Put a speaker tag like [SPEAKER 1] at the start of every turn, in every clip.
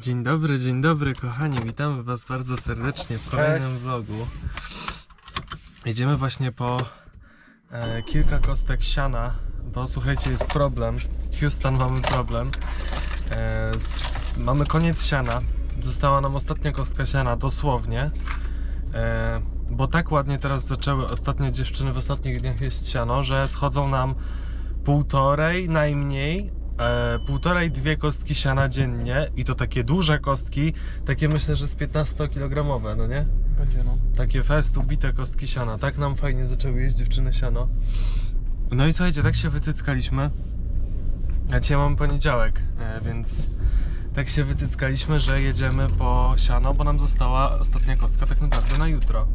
[SPEAKER 1] Dzień dobry, dzień dobry kochani, witamy was bardzo serdecznie w kolejnym
[SPEAKER 2] Cześć.
[SPEAKER 1] vlogu. Jedziemy właśnie po e, kilka kostek siana, bo słuchajcie, jest problem. Houston mamy problem. E, z, mamy koniec siana. Została nam ostatnia kostka siana, dosłownie. E, bo tak ładnie teraz zaczęły ostatnie dziewczyny w ostatnich dniach jeść siano, że schodzą nam półtorej najmniej, e, półtorej, dwie kostki siana dziennie i to takie duże kostki, takie myślę, że z 15-kilogramowe, no nie?
[SPEAKER 2] Będzie no.
[SPEAKER 1] Takie fest ubite kostki siana, tak nam fajnie zaczęły jeść dziewczyny siano. No i słuchajcie, tak się wycyckaliśmy. A dzisiaj mamy poniedziałek, e, więc tak się wycyckaliśmy, że jedziemy po siano, bo nam została ostatnia kostka tak naprawdę na jutro.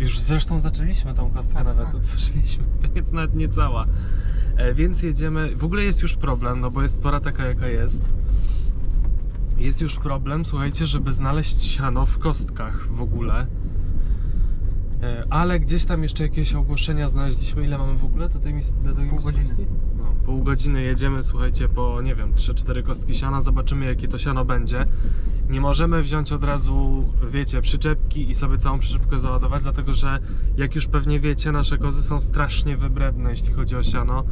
[SPEAKER 1] Już zresztą zaczęliśmy tą kostkę
[SPEAKER 2] Tak,
[SPEAKER 1] nawet,
[SPEAKER 2] tak.
[SPEAKER 1] otworzyliśmy, więc nawet nie cała. E, Więc jedziemy, w ogóle jest już problem, no bo jest pora taka jaka jest. Jest już problem, słuchajcie, żeby znaleźć siano w kostkach w ogóle. E, Ale gdzieś tam jeszcze jakieś ogłoszenia znaleźliśmy. Ile mamy w ogóle do tej, do tej
[SPEAKER 2] Pół godziny.
[SPEAKER 1] Pół godziny jedziemy, słuchajcie, po nie wiem, 3-4 kostki siana, zobaczymy jakie to siano będzie. Nie możemy wziąć od razu, wiecie, przyczepki i sobie całą przyczepkę załadować, dlatego że jak już pewnie wiecie, nasze kozy są strasznie wybredne, jeśli chodzi o siano.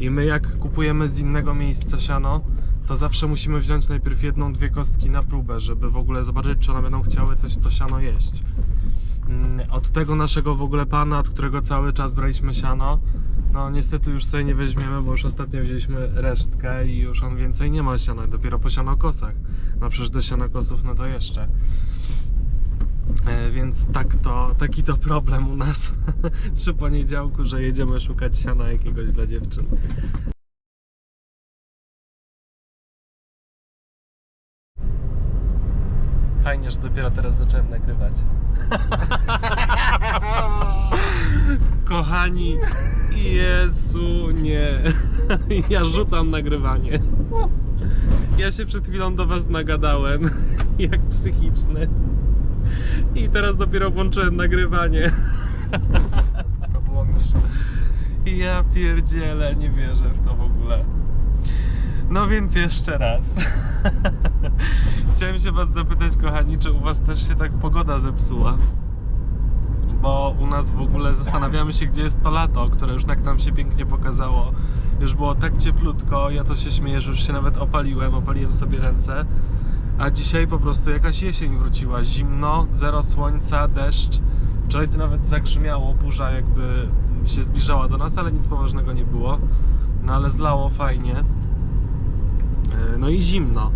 [SPEAKER 1] I my jak kupujemy z innego miejsca siano, to zawsze musimy wziąć najpierw jedną, dwie kostki na próbę, żeby w ogóle zobaczyć, czy one będą chciały to, to siano jeść. Mm, Od tego naszego w ogóle pana, od którego cały czas braliśmy siano, no niestety już sobie nie weźmiemy, bo już ostatnio wzięliśmy resztkę i już on więcej nie ma siana, dopiero po sianokosach. No przecież do sianokosów no to jeszcze. E, Więc tak to, taki to problem u nas przy poniedziałku, że jedziemy szukać siana jakiegoś dla dziewczyn. Fajnie, że dopiero teraz zacząłem nagrywać. Kochani, Jezu, nie. Ja rzucam nagrywanie. Ja się przed chwilą do was nagadałem, jak psychiczny. I teraz dopiero włączyłem nagrywanie.
[SPEAKER 2] To było mistrzostwo.
[SPEAKER 1] Ja pierdzielę, nie wierzę w to w ogóle. No więc jeszcze raz. Chciałem się was zapytać, kochani, czy u was też się tak pogoda zepsuła? Bo u nas w ogóle zastanawiamy się, gdzie jest to lato, które już tak nam się pięknie pokazało. Już było tak cieplutko, ja to się śmieję, że już się nawet opaliłem, opaliłem sobie ręce. A dzisiaj po prostu jakaś jesień wróciła. Zimno, zero słońca, deszcz. Wczoraj to nawet zagrzmiało, burza jakby się zbliżała do nas, ale nic poważnego nie było. No ale zlało fajnie. E, No i zimno.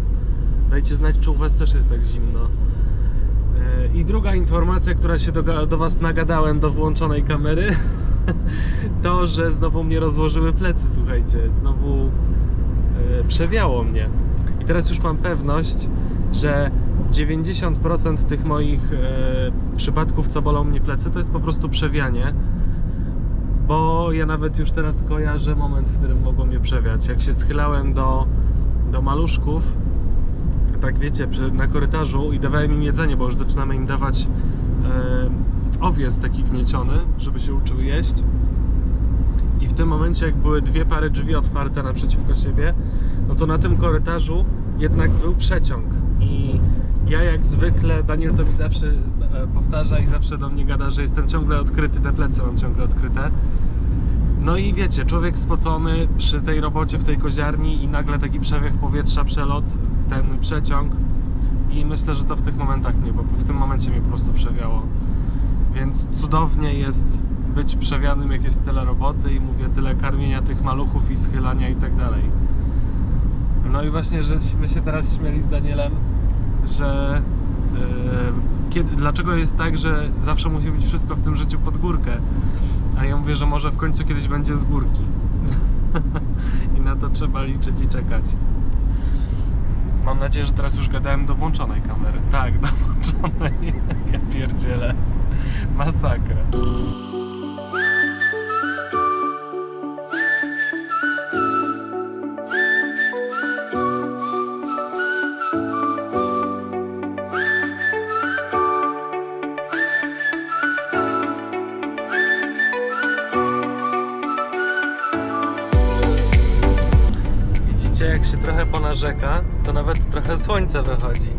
[SPEAKER 1] Dajcie znać, czy u Was też jest tak zimno. E, I druga informacja, która się do, do Was nagadałem do włączonej kamery, to, że znowu mnie rozłożyły plecy, słuchajcie. Znowu e, przewiało mnie. I teraz już mam pewność, że 90% tych moich e, przypadków, co bolą mnie plecy, to jest po prostu przewianie. Bo ja nawet już teraz kojarzę moment, w którym mogło mnie przewiać. Jak się schylałem do, do maluszków, tak wiecie, przy, na korytarzu i dawałem im jedzenie, bo już zaczynamy im dawać e, owiec taki gnieciony, żeby się uczył jeść. I w tym momencie, jak były dwie pary drzwi otwarte naprzeciwko siebie, no to na tym korytarzu jednak był przeciąg. I ja jak zwykle, Daniel to mi zawsze e, powtarza i zawsze do mnie gada, że jestem ciągle odkryty, te plecy mam ciągle odkryte. No i wiecie, człowiek spocony przy tej robocie w tej koziarni i nagle taki przewiew powietrza, przelot, ten przeciąg i myślę, że to w tych momentach mnie, bo w tym momencie mnie po prostu przewiało. Więc cudownie jest być przewianym, jak jest tyle roboty i mówię, tyle karmienia tych maluchów i schylania i tak dalej. No i właśnie, żeśmy się teraz śmieli z Danielem, że yy, kiedy, dlaczego jest tak, że zawsze musi być wszystko w tym życiu pod górkę. A ja mówię, że może w końcu kiedyś będzie z górki. I na to trzeba liczyć i czekać. Mam nadzieję, że teraz już gadałem do włączonej kamery. Tak, do włączonej. Ja pierdzielę. Masakra. Ponarzeka, to nawet trochę słońce wychodzi.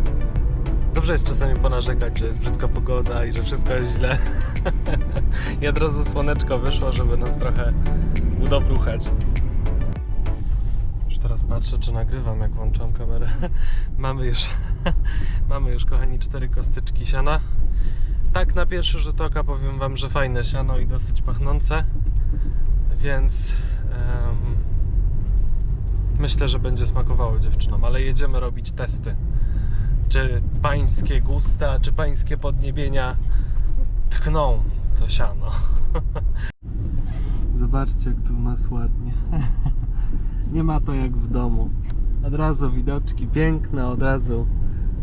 [SPEAKER 1] Dobrze jest czasami ponarzekać, że jest brzydka pogoda i że wszystko jest źle. I od razu słoneczko wyszło, żeby nas trochę udobruchać. Już teraz patrzę, czy nagrywam, jak włączam kamerę. Mamy już, mamy już, kochani, cztery kostyczki siana. Tak, na pierwszy rzut oka powiem Wam, że fajne siano i dosyć pachnące, więc myślę, że będzie smakowało dziewczynom, ale jedziemy robić testy. Czy pańskie gusta, czy pańskie podniebienia tkną to siano. Zobaczcie, jak tu u nas ładnie. Nie ma to jak w domu. Od razu widoczki piękne, od razu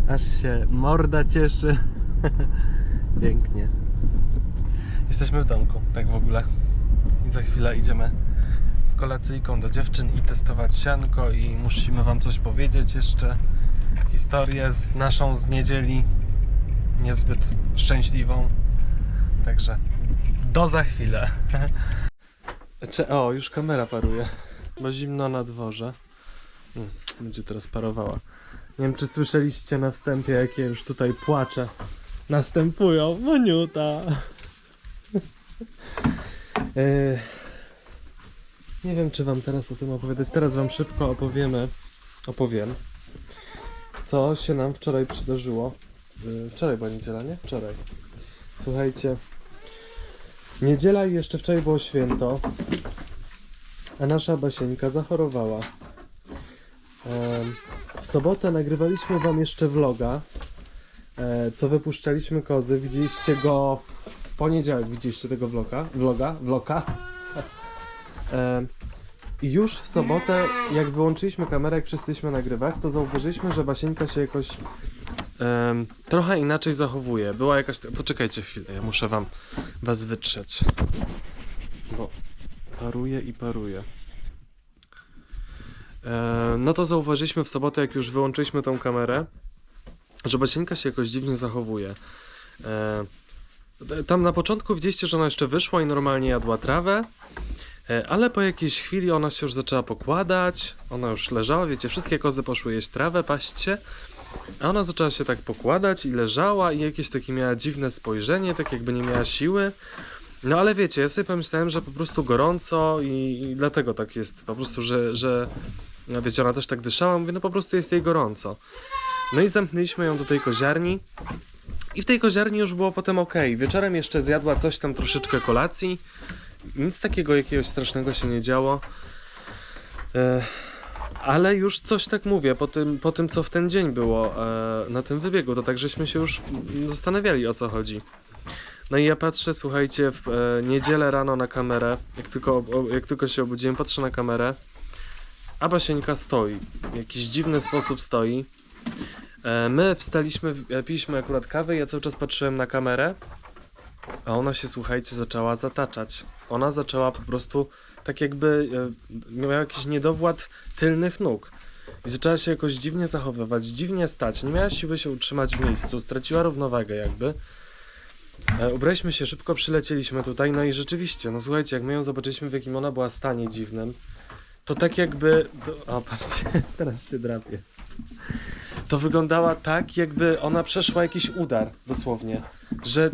[SPEAKER 1] aż się morda cieszy. Pięknie. Jesteśmy w domku, tak w ogóle. I za chwilę idziemy z kolacyjką do dziewczyn i testować sianko i musimy wam coś powiedzieć jeszcze. Historię z naszą z niedzieli. Niezbyt szczęśliwą. Także do za chwilę. Cze- o, już kamera paruje. Bo zimno na dworze. Mm, Będzie teraz parowała. Nie wiem, czy słyszeliście na wstępie, jakie już tutaj płacze następują. Moniuta. Yy, nie wiem, czy wam teraz o tym opowiadać. Teraz wam szybko opowiemy, opowiem, co się nam wczoraj przydarzyło. Yy, wczoraj była niedziela, nie? Wczoraj. Słuchajcie, niedziela i jeszcze wczoraj było święto, a nasza Basieńka zachorowała. W sobotę nagrywaliśmy wam jeszcze vloga, e, co wypuszczaliśmy kozy. Widzieliście go w poniedziałek, widzieliście tego vloga, vloga, vloga. I już w sobotę, jak wyłączyliśmy kamerę, jak przestaliśmy nagrywać, to zauważyliśmy, że Basieńka się jakoś trochę inaczej zachowuje. Była jakaś... Poczekajcie chwilę, ja muszę wam was wytrzeć. Bo paruje i paruje. E, no to zauważyliśmy w sobotę, jak już wyłączyliśmy tą kamerę, że Basieńka się jakoś dziwnie zachowuje. E, tam na początku widzieliście, że ona jeszcze wyszła i normalnie jadła trawę, e, ale po jakiejś chwili ona się już zaczęła pokładać, ona już leżała, wiecie, wszystkie kozy poszły jeść trawę, paść się, a ona zaczęła się tak pokładać i leżała i jakieś takie miała dziwne spojrzenie, tak jakby nie miała siły. No ale wiecie, ja sobie pomyślałem, że po prostu gorąco i, i dlatego tak jest, po prostu, że, że no wiecie, ona też tak dyszała, mówię, no po prostu jest jej gorąco. No i zamknęliśmy ją do tej koziarni i w tej koziarni już było potem ok. Wieczorem jeszcze zjadła coś tam troszeczkę kolacji, nic takiego jakiegoś strasznego się nie działo. E, ale już coś tak mówię, po tym, po tym co w ten dzień było e, na tym wybiegu, to tak żeśmy się już zastanawiali o co chodzi. No i ja patrzę, słuchajcie, w e, niedzielę rano na kamerę, jak tylko, jak tylko się obudziłem, patrzę na kamerę, a Basieńka stoi. W jakiś dziwny sposób stoi. My wstaliśmy, piliśmy akurat kawę, ja cały czas patrzyłem na kamerę, a ona się, słuchajcie, zaczęła zataczać. Ona zaczęła po prostu tak jakby e, miała jakiś niedowład tylnych nóg. I zaczęła się jakoś dziwnie zachowywać, dziwnie stać. Nie miała siły się utrzymać w miejscu, straciła równowagę jakby. E, ubraliśmy się szybko, przylecieliśmy tutaj, no i rzeczywiście, no słuchajcie, jak my ją zobaczyliśmy w jakim ona była stanie dziwnym, to tak jakby... To, o, patrzcie, teraz się drapie. To wyglądała tak, jakby ona przeszła jakiś udar, dosłownie. Że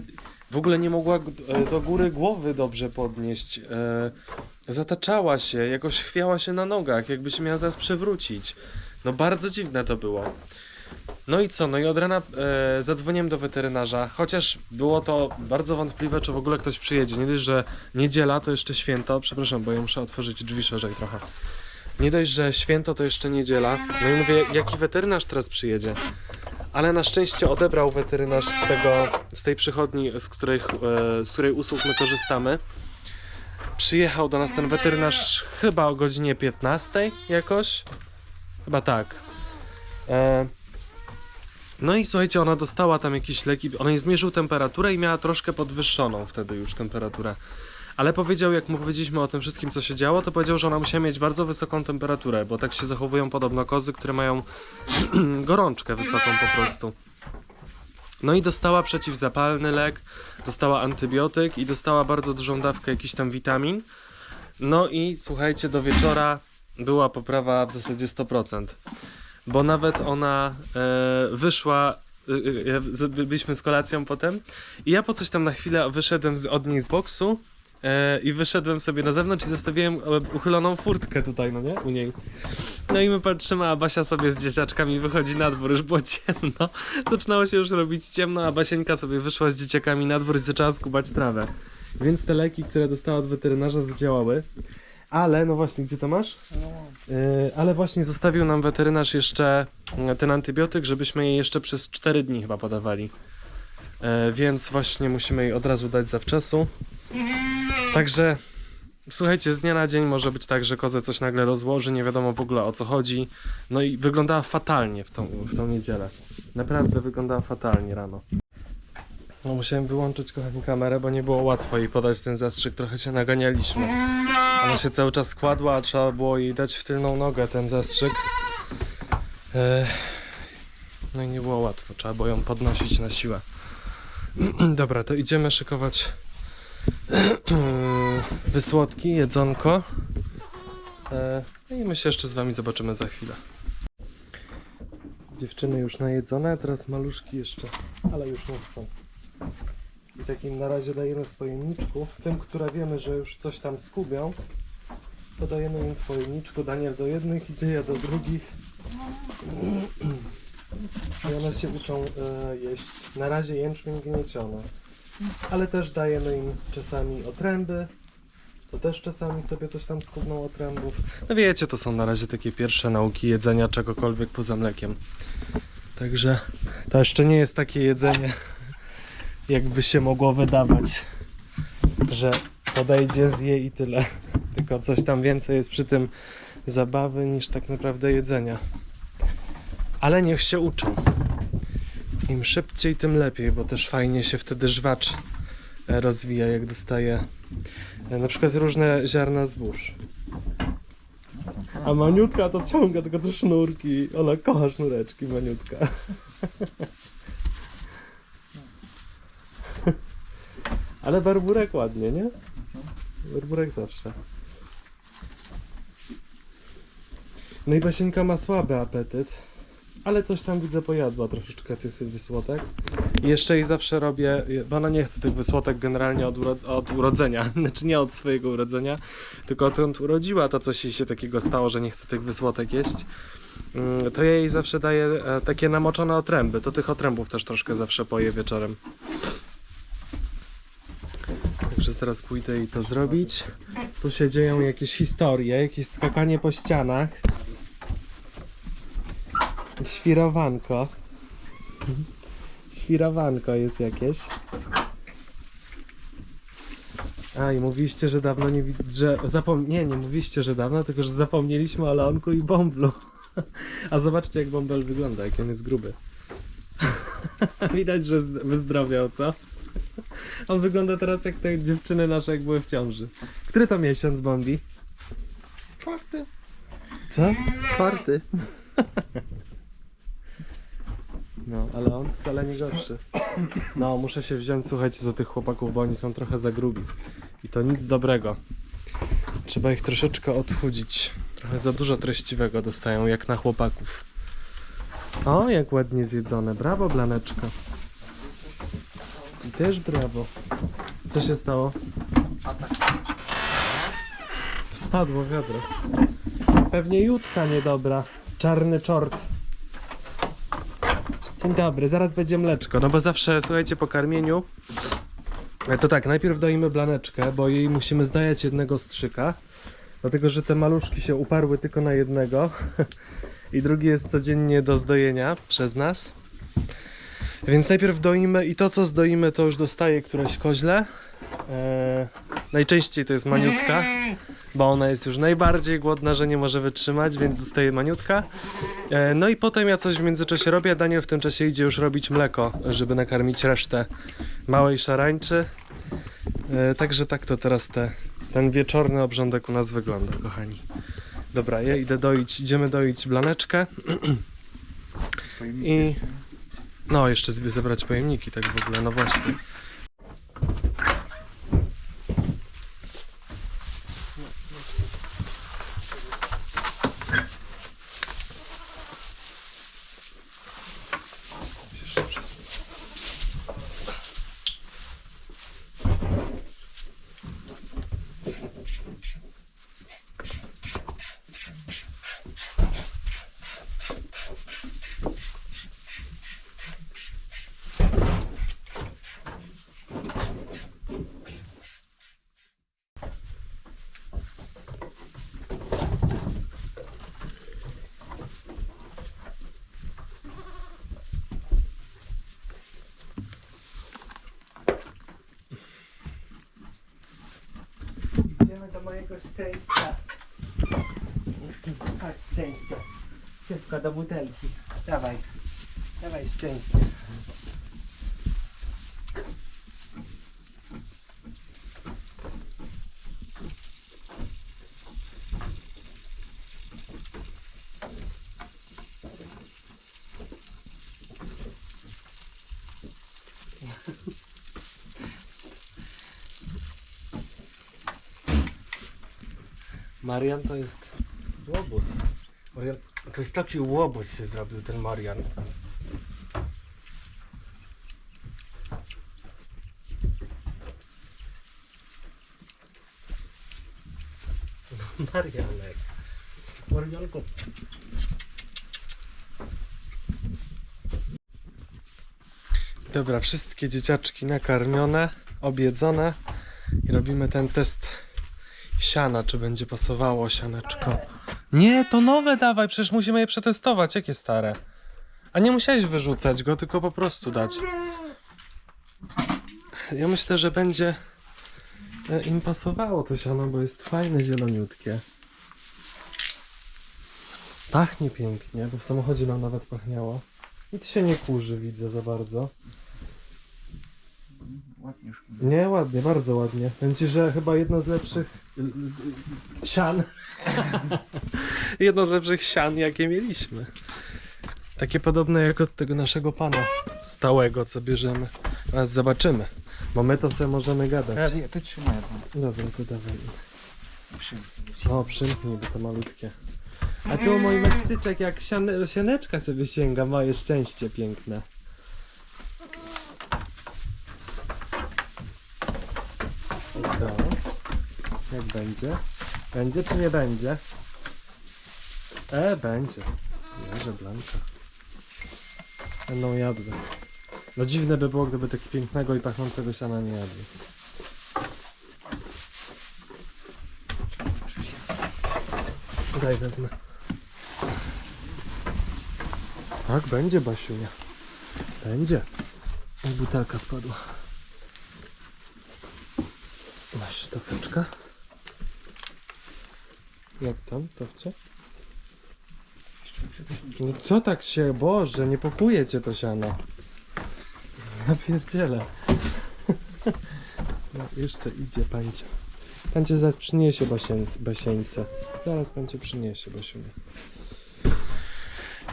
[SPEAKER 1] w ogóle nie mogła e, do góry głowy dobrze podnieść. E, zataczała się, jakoś chwiała się na nogach, jakby się miała zaraz przewrócić. No bardzo dziwne to było. No i co? No i od rana e, zadzwoniłem do weterynarza, chociaż było to bardzo wątpliwe, czy w ogóle ktoś przyjedzie. Nie dość, że niedziela to jeszcze święto. Przepraszam, bo ja muszę otworzyć drzwi szerzej trochę. Nie dość, że święto to jeszcze niedziela. No i mówię, jaki weterynarz teraz przyjedzie? Ale na szczęście odebrał weterynarz z tego, z tej przychodni, z, której, e, z której usług my korzystamy. Przyjechał do nas ten weterynarz chyba o godzinie 15 jakoś. Chyba tak. E, no i słuchajcie, ona dostała tam jakieś leki, on jej zmierzył temperaturę i miała troszkę podwyższoną wtedy już temperaturę. Ale powiedział, jak mu powiedzieliśmy o tym wszystkim, co się działo, to powiedział, że ona musiała mieć bardzo wysoką temperaturę, bo tak się zachowują podobno kozy, które mają gorączkę wysoką po prostu. No i dostała przeciwzapalny lek, dostała antybiotyk i dostała bardzo dużą dawkę jakichś tam witamin. No i słuchajcie, do wieczora była poprawa w zasadzie 100%. bo nawet ona e, wyszła, e, e, z- byliśmy z kolacją potem i ja po coś tam na chwilę wyszedłem od niej z boksu e, i wyszedłem sobie na zewnątrz i zostawiłem e, uchyloną furtkę tutaj, no nie, u niej. No i my patrzymy, a Basia sobie z dzieciaczkami wychodzi na dwór, już było ciemno. Zaczynało się już robić ciemno, a Basieńka sobie wyszła z dzieciakami na dwór i zaczęła skubać trawę. Więc te leki, które dostała od weterynarza zadziałały. Ale, no właśnie, gdzie to masz? Yy, ale właśnie zostawił nam weterynarz jeszcze yy, ten antybiotyk, żebyśmy jej jeszcze przez 4 dni chyba podawali. Yy, więc właśnie musimy jej od razu dać zawczasu. Także słuchajcie, z dnia na dzień może być tak, że kozę coś nagle rozłoży, nie wiadomo w ogóle o co chodzi. No i wyglądała fatalnie w tą, w tą niedzielę. Naprawdę wyglądała fatalnie rano. No musiałem wyłączyć kochani kamerę, bo nie było łatwo jej podać ten zastrzyk, trochę się naganialiśmy. Ona się cały czas składła, a trzeba było jej dać w tylną nogę ten zastrzyk. No i nie było łatwo, trzeba było ją podnosić na siłę. Dobra, to idziemy szykować wysłodki, jedzonko. E, No i my się jeszcze z wami zobaczymy za chwilę. Dziewczyny już najedzone, teraz maluszki jeszcze, ale już nie chcą. I takim na razie dajemy w pojemniczku. Tym, które wiemy, że już coś tam skubią, to dajemy im w pojemniczku. Daniel do jednych idzie, ja do drugich. I one się uczą e, jeść. Na razie jęczmień gnieciony. Ale też dajemy im czasami otręby. To też czasami sobie coś tam skubną otrębów. No wiecie, to są na razie takie pierwsze nauki jedzenia czegokolwiek poza mlekiem. Także to jeszcze nie jest takie jedzenie, jakby się mogło wydawać, że podejdzie, zje i tyle. Tylko coś tam więcej jest przy tym zabawy niż tak naprawdę jedzenia. Ale niech się uczą. Im szybciej, tym lepiej, bo też fajnie się wtedy żwacz e, rozwija, jak dostaje e, na przykład różne ziarna zbóż. A maniutka to ciąga tylko te sznurki. Ona kocha sznureczki, maniutka. Ale barburek ładnie, nie? Barburek zawsze. No i Basieńka ma słaby apetyt, ale coś tam widzę pojadła troszeczkę tych wysłotek. Jeszcze jej zawsze robię, bo ona nie chce tych wysłotek generalnie od, urodz- od urodzenia, znaczy nie od swojego urodzenia, tylko odkąd urodziła to coś jej się takiego stało, że nie chce tych wysłotek jeść. Mm, To ja jej zawsze daję e, takie namoczone otręby, to tych otrębów też troszkę zawsze poje wieczorem. Także zaraz pójdę i to zrobić. Tu się dzieją jakieś historie, jakieś skakanie po ścianach. Świrowanko. Świrowanko jest jakieś. A i mówiliście, że dawno nie że zapom... Nie, nie mówiliście, że dawno, tylko że zapomnieliśmy o Leonku i Bąblu. A zobaczcie jak Bąbel wygląda, jak on jest gruby. Widać, że wyzdrowiał, co? On wygląda teraz jak te dziewczyny nasze, jak były w ciąży. Który to miesiąc, Bombi?
[SPEAKER 2] Czwarty.
[SPEAKER 1] Co?
[SPEAKER 2] Czwarty.
[SPEAKER 1] No, ale on wcale nie gorszy. No, muszę się wziąć, słuchajcie, za tych chłopaków, bo oni są trochę za grubi. I to nic dobrego. Trzeba ich troszeczkę odchudzić. Trochę za dużo treściwego dostają, jak na chłopaków. O, jak ładnie zjedzone. Brawo, Blaneczka. I też brawo. Co się stało? Spadło wiadro. Pewnie jutka niedobra. Czarny czort. Dzień dobry, zaraz będzie mleczko. No bo zawsze, słuchajcie, po karmieniu e, to tak, najpierw doimy blaneczkę, bo jej musimy zdajać jednego strzyka. Dlatego, że te maluszki się uparły tylko na jednego. I drugi jest codziennie do zdojenia przez nas. Więc najpierw doimy i to co zdoimy to już dostaje któreś koźle. E, najczęściej to jest maniutka, bo ona jest już najbardziej głodna, że nie może wytrzymać, więc dostaje maniutka. E, no i potem ja coś w międzyczasie robię, Daniel w tym czasie idzie już robić mleko, żeby nakarmić resztę małej szarańczy. E, także tak to teraz te, ten wieczorny obrządek u nas wygląda, kochani. Dobra, ja idę doić, idziemy doić blaneczkę i no jeszcze zebrać pojemniki tak w ogóle, no właśnie. Idziemy do mojego szczęścia. Chodź szczęście. Szybko do butelki. Dawaj. Dawaj szczęście. Marian to jest łobuz. Marian, to jest taki łobuz się zrobił ten Marian. Marianek. Marianko. Dobra, wszystkie dzieciaczki nakarmione, objedzone i robimy ten test siana, czy będzie pasowało sianeczko. Nie, to nowe dawaj, przecież musimy je przetestować. Jakie stare? A nie musiałeś wyrzucać go, tylko po prostu dać. Ja myślę, że będzie e, im pasowało to siano, bo jest fajne, zieloniutkie. Pachnie pięknie, bo w samochodzie nam nawet pachniało. Nic się nie kurzy, widzę za bardzo.
[SPEAKER 2] Ładnie już.
[SPEAKER 1] Nie, ładnie, bardzo ładnie. Powiem ci, że chyba jedno z lepszych y, y, sian. jedno z lepszych sian, jakie mieliśmy. Takie podobne jak od tego naszego pana stałego, co bierzemy. A zobaczymy. Bo my to sobie możemy gadać.
[SPEAKER 2] Ja, to trzymaj.
[SPEAKER 1] Dobra, to dawaj.
[SPEAKER 2] Przymknij.
[SPEAKER 1] No, przymknij, bo to malutkie. A tu mój Meksyczek jak siane, sianeczka sobie sięga, moje szczęście piękne. I co? Jak będzie? Będzie czy nie będzie? E, będzie. Jeże, Blanka. Będą jadły. No dziwne by było, gdyby tak pięknego i pachnącego siana nie jadły. Daj wezmę. Tak, będzie Basiunia. Będzie. O, butelka spadła. Masz sztafeczka? Jak tam, Towcie? No co tak się, Boże, nie pokuje cię to siano. Ja pierdzielę. No, jeszcze idzie pańcie. Pańcie zaraz przyniesie basieńce, basieńce. Zaraz pańcie przyniesie Basiunia.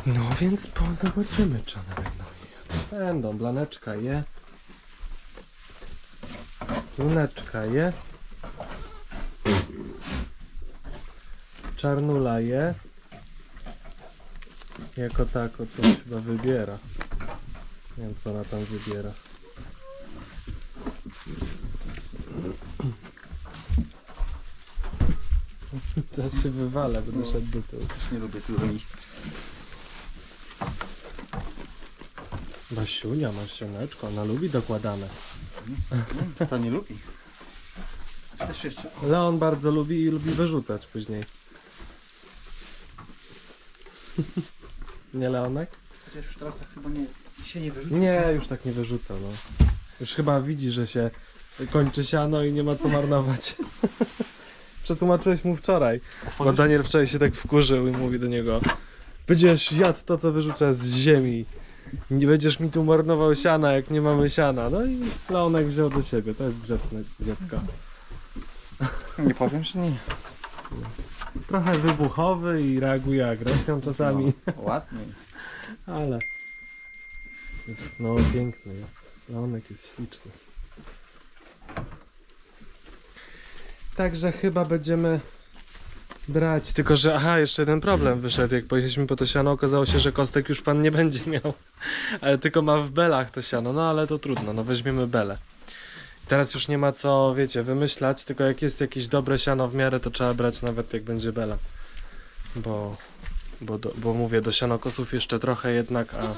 [SPEAKER 1] No więc po zobaczymy, czy one będą. Będą, blaneczka je. Luneczka je. Czarnula je. Jako tako coś chyba wybiera. Nie wiem co ona tam wybiera. Teraz się wywala, będę szedł do tyłu.
[SPEAKER 2] Też nie lubię tu iść.
[SPEAKER 1] Basiunia, masz ona lubi dokładane.
[SPEAKER 2] To nie lubi. Też jeszcze.
[SPEAKER 1] Leon bardzo lubi i lubi wyrzucać później. Nie Leonek?
[SPEAKER 2] Chociaż już teraz tak chyba nie, się nie wyrzuci.
[SPEAKER 1] Nie, już tak nie wyrzuca, no. Już chyba widzi, że się kończy siano i nie ma co marnować. Przetłumaczyłeś mu wczoraj, bo Daniel wczoraj się tak wkurzył i mówi do niego Będziesz jadł to, co wyrzucasz z ziemi. Nie będziesz mi tu marnował siana, jak nie mamy siana. No i Leonek wziął do siebie, to jest grzeczne dziecko.
[SPEAKER 2] Nie powiem, że nie.
[SPEAKER 1] Trochę wybuchowy i reaguje agresją czasami,
[SPEAKER 2] No, ładnie jest.
[SPEAKER 1] ale jest, no piękny jest. Leonek jest śliczny. Także chyba będziemy brać, tylko że aha, jeszcze jeden problem wyszedł, jak pojechaliśmy po to siano, okazało się, że kostek już pan nie będzie miał. ale tylko ma w belach to siano, no ale to trudno, no weźmiemy belę. Teraz już nie ma co, wiecie, wymyślać, tylko jak jest jakieś dobre siano w miarę, to trzeba brać nawet jak będzie bela. Bo, bo, do, bo mówię, do sianokosów jeszcze trochę jednak, a,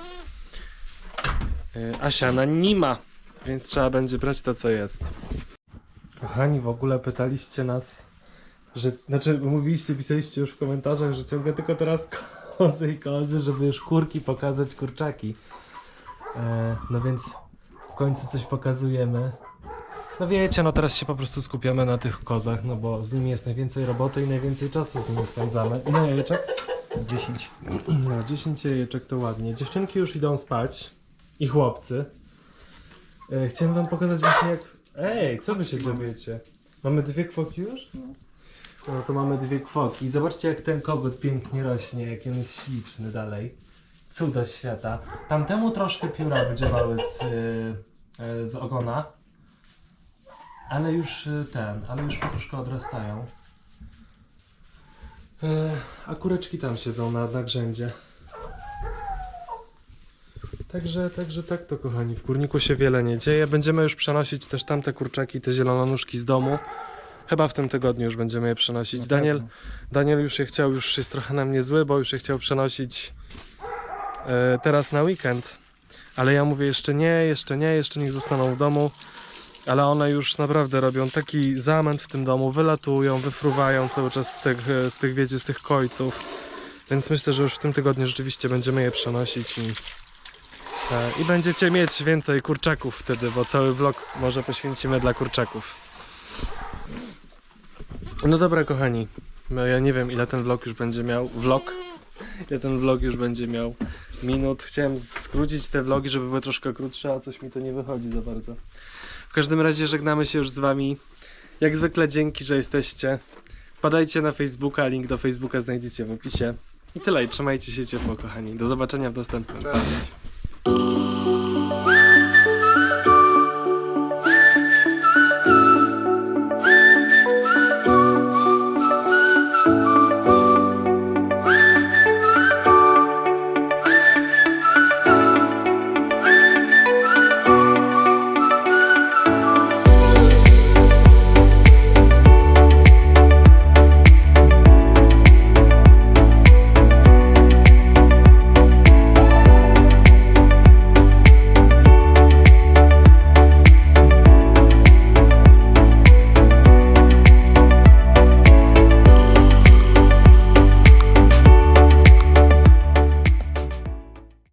[SPEAKER 1] y, a siana nie ma, więc trzeba będzie brać to, co jest. Kochani, w ogóle pytaliście nas, że, znaczy mówiliście, pisaliście już w komentarzach, że ciągle tylko teraz kozy i kozy, żeby już kurki pokazać kurczaki. E, no więc w końcu coś pokazujemy. No wiecie, no teraz się po prostu skupiamy na tych kozach, no bo z nimi jest najwięcej roboty i najwięcej czasu z nimi spędzamy. Ile jajeczek?
[SPEAKER 2] 10.
[SPEAKER 1] No, 10 jajeczek to ładnie. Dziewczynki już idą spać. I chłopcy. E, chciałem wam pokazać właśnie jak... Ej, co wy się dowiecie? Mamy dwie kwoki już? No to mamy dwie kwoki. Zobaczcie jak ten kogut pięknie rośnie, jak on jest śliczny dalej. Cudo świata. Tamtemu troszkę pióra wydziewały z, y, y, z ogona. Ale już y, ten, ale już troszkę odrastają. E, a kureczki tam siedzą na, na grzędzie. Także, także tak to kochani, w kurniku się wiele nie dzieje. Będziemy już przenosić też tamte kurczaki, te zielononuszki z domu. Chyba w tym tygodniu już będziemy je przenosić. Daniel, Daniel już je chciał, już jest trochę na mnie zły, bo już je chciał przenosić e, teraz na weekend. Ale ja mówię jeszcze nie, jeszcze nie, jeszcze niech zostaną w domu. Ale one już naprawdę robią taki zamęt w tym domu, wylatują, wyfruwają cały czas z tych, e, z tych wiecie, z tych kojców. Więc myślę, że już w tym tygodniu rzeczywiście będziemy je przenosić i, e, i będziecie mieć więcej kurczaków wtedy, bo cały vlog może poświęcimy dla kurczaków. No dobra, kochani. Ja nie wiem, ile ten vlog już będzie miał. Vlog? Ile ten vlog już będzie miał minut. Chciałem skrócić te vlogi, żeby były troszkę krótsze, a coś mi to nie wychodzi za bardzo. W każdym razie żegnamy się już z wami. Jak zwykle dzięki, że jesteście. Wpadajcie na Facebooka, link do Facebooka znajdziecie w opisie. I tyle, i trzymajcie się ciepło, kochani. Do zobaczenia w następnym.
[SPEAKER 2] Cześć.